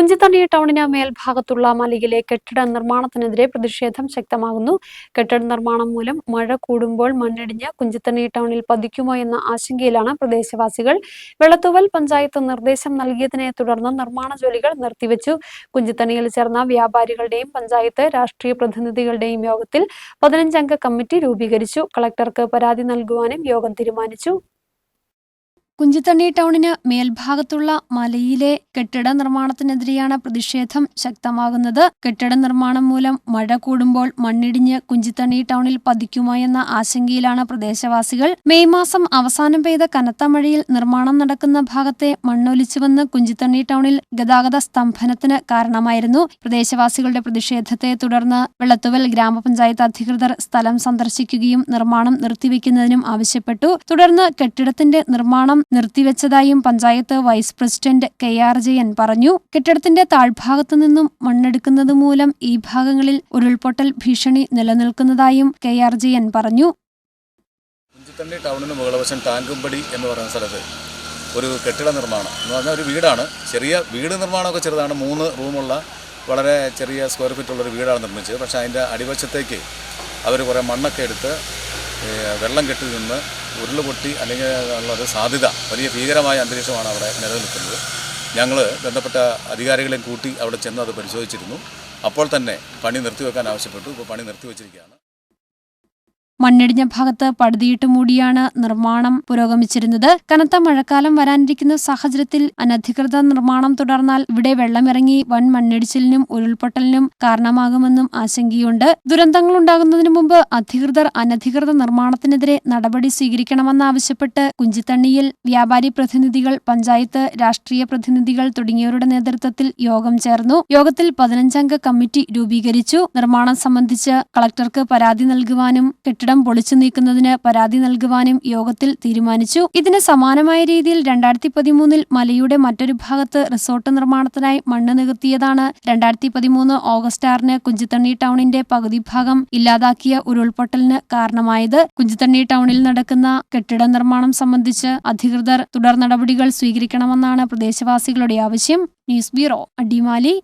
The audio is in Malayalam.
കുഞ്ചിത്തണ്ണി ടൗണിന് മേൽഭാഗത്തുള്ള മലയിലെ കെട്ടിട നിർമ്മാണത്തിനെതിരെ പ്രതിഷേധം ശക്തമാകുന്നു. കെട്ടിട നിർമ്മാണം മൂലം മഴ കൂടുമ്പോൾ മണ്ണിടിഞ്ഞ് കുഞ്ചിത്തണ്ണി ടൗണിൽ പതിക്കുമോ എന്ന ആശങ്കയിലാണ് പ്രദേശവാസികൾ. വെള്ളത്തുവൽ പഞ്ചായത്ത് നിർദ്ദേശം നൽകിയതിനെ തുടർന്ന് നിർമ്മാണ ജോലികൾ നിർത്തിവെച്ചു. കുഞ്ചിത്തണ്ണിയിൽ ചേർന്ന വ്യാപാരികളുടെയും പഞ്ചായത്ത് രാഷ്ട്രീയ പ്രതിനിധികളുടെയും യോഗത്തിൽ പതിനഞ്ചംഗ കമ്മിറ്റി രൂപീകരിച്ചു. കളക്ടർക്ക് പരാതി നൽകുവാനും യോഗം തീരുമാനിച്ചു. കുഞ്ചിത്തണ്ണി ടൗണിന് മേൽഭാഗത്തുള്ള മലയിലെ കെട്ടിട നിർമ്മാണത്തിനെതിരെയാണ് പ്രതിഷേധം ശക്തമാകുന്നത്. കെട്ടിട നിർമ്മാണം മൂലം മഴ കൂടുമ്പോൾ മണ്ണിടിഞ്ഞ് കുഞ്ചിത്തണ്ണി ടൗണിൽ പതിക്കുമോ എന്ന ആശങ്കയിലാണ് പ്രദേശവാസികൾ. മെയ് മാസം അവസാനം പെയ്ത കനത്ത മഴയിൽ നിർമ്മാണം നടക്കുന്ന ഭാഗത്തെ മണ്ണൊലിച്ചുവെന്ന് കുഞ്ചിത്തണ്ണി ടൗണിൽ ഗതാഗത സ്തംഭനത്തിന് കാരണമായിരുന്നു. പ്രദേശവാസികളുടെ പ്രതിഷേധത്തെ തുടർന്ന് വെള്ളത്തുവൽ ഗ്രാമപഞ്ചായത്ത് അധികൃതർ സ്ഥലം സന്ദർശിക്കുകയും നിർമ്മാണം നിർത്തിവെക്കുന്നതിനും ആവശ്യപ്പെട്ടു. തുടർന്ന് കെട്ടിടത്തിന്റെ നിർമ്മാണം നിർത്തിവെച്ചതായും panchayat vice president K R Jayan പറഞ്ഞു. കെട്ടിടത്തിന്റെ താഴ്ഭാഗത്തു നിന്നും മണ്ണെടുക്കുന്നത് മൂലം ഈ ഭാഗങ്ങളിൽ ഉരുൾപൊട്ടൽ ഭീഷണി നിലനിൽക്കുന്നതായും കെ ആർ ജയൻ പറഞ്ഞു. കുഞ്ചിത്തണ്ണി ടൗണിന് മുകളവശം ടാങ്കുംപടി എന്ന് പറയുന്ന സ്ഥലത്ത് ഒരു കെട്ടിട നിർമ്മാണം. എന്ന് പറഞ്ഞാൽ ഒരു വീടാണ്. ചെറിയ വീട് നിർമ്മാണമൊക്കെ ചെറുതാണ്. മൂന്ന് റൂമുള്ള വളരെ ചെറിയ സ്ക്വയർ ഫീറ്റുള്ള ഒരു വീടാണ് നിർമ്മിച്ചത്. പക്ഷേ അതിന്റെ അടിവശത്തേക്ക് അവർ കുറേ മണ്ണൊക്കെ എടുത്ത് വെള്ളം കെട്ടി നിന്ന് ഉരുൾ പൊട്ടി അല്ലെങ്കിൽ ഉള്ളൊരു സാധ്യത വലിയ ഭീകരമായ അന്തരീക്ഷമാണ് അവിടെ നിലനിൽക്കുന്നത്. ഞങ്ങൾ ബന്ധപ്പെട്ട അധികാരികളെയും കൂട്ടി അവിടെ ചെന്ന് അത് പരിശോധിച്ചിരുന്നു. അപ്പോൾ തന്നെ പണി നിർത്തിവെക്കാൻ ആവശ്യപ്പെട്ടു. ഇപ്പോൾ പണി നിർത്തിവെച്ചിരിക്കുകയാണ്. മണ്ണിടിഞ്ഞ ഭാഗത്ത് പടുതിയിട്ട് മൂടിയാണ് നിർമ്മാണം പുരോഗമിച്ചിരുന്നത്. കനത്ത മഴക്കാലം വരാനിരിക്കുന്ന സാഹചര്യത്തിൽ അനധികൃത നിർമ്മാണം തുടർന്നാൽ ഇവിടെ വെള്ളമിറങ്ങി വൻ മണ്ണിടിച്ചിലിനും ഉരുൾപൊട്ടലിനും കാരണമാകുമെന്നും ആശങ്കയുണ്ട്. ദുരന്തങ്ങളുണ്ടാകുന്നതിനു മുമ്പ് അധികൃതർ അനധികൃത നിർമ്മാണത്തിനെതിരെ നടപടി സ്വീകരിക്കണമെന്നാവശ്യപ്പെട്ട് കുഞ്ചിത്തണ്ണിയിൽ വ്യാപാരി പ്രതിനിധികൾ പഞ്ചായത്ത് രാഷ്ട്രീയ പ്രതിനിധികൾ തുടങ്ങിയവരുടെ നേതൃത്വത്തിൽ യോഗം ചേർന്നു. യോഗത്തിൽ പതിനഞ്ചംഗ കമ്മിറ്റി രൂപീകരിച്ചു. നിർമ്മാണം സംബന്ധിച്ച് കളക്ടർക്ക് പരാതി നൽകുവാനും കെട്ടിടം പൊളിച്ചു നീക്കുന്നതിന് പരാതി നൽകുവാനും യോഗത്തിൽ തീരുമാനിച്ചു. ഇതിന് സമാനമായ രീതിയിൽ രണ്ടായിരത്തി പതിമൂന്നിൽ മലയുടെ മറ്റൊരു ഭാഗത്ത് റിസോർട്ട് നിർമ്മാണത്തിനായി മണ്ണ് നികത്തിയതാണ്. രണ്ടായിരത്തി പതിമൂന്ന് ഓഗസ്റ്റ് ആറിന് കുഞ്ചിത്തണ്ണി ടൗണിന്റെ പകുതി ഭാഗം ഇല്ലാതാക്കിയ ഉരുൾപൊട്ടലിന് കാരണമായത്. കുഞ്ചിത്തണ്ണി ടൗണിൽ നടക്കുന്ന കെട്ടിട നിർമ്മാണം സംബന്ധിച്ച് അധികൃതർ തുടർ നടപടികൾ സ്വീകരിക്കണമെന്നാണ് പ്രദേശവാസികളുടെ ആവശ്യം. News bureau Adimali.